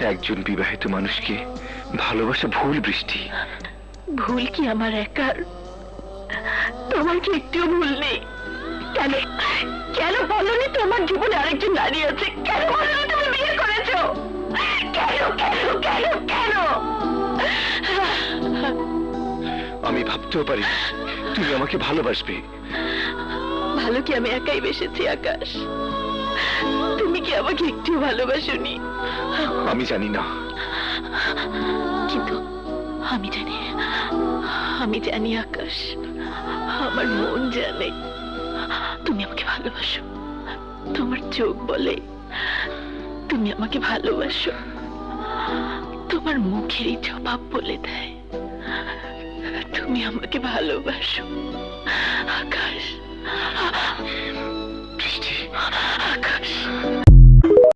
একজন বিবাহিত মানুষকে ভালোবাসা ভুল বৃষ্টি। ভুল কি আমার একার? তোমার কি একটুও ভুল নেই? কেন কেন বলনি তোমার জীবনে আরেকজন নারী আছে? কেন বলনি তুমি বিয়ে করেছ? কেন কেন কেন কেন? আমি ভাবতেও পারি তুমি আমাকে ভালোবাসবে। ভালো কি আমি একাই বেসেছি আকাশ? তুমি কি আমাকে একটু ভালোবাসোনি? আমি জানি না। কিন্তু আমি জানি আমি জানি আকাশ আমার মন জানে। তুমি আমাকে ভালোবাসো তোমার চোখ বলে। তুমি আমাকে ভালোবাসো তোমার মুখেরই জবাব বলে দেয়। তুমি আমাকে ভালোবাসো আকাশ।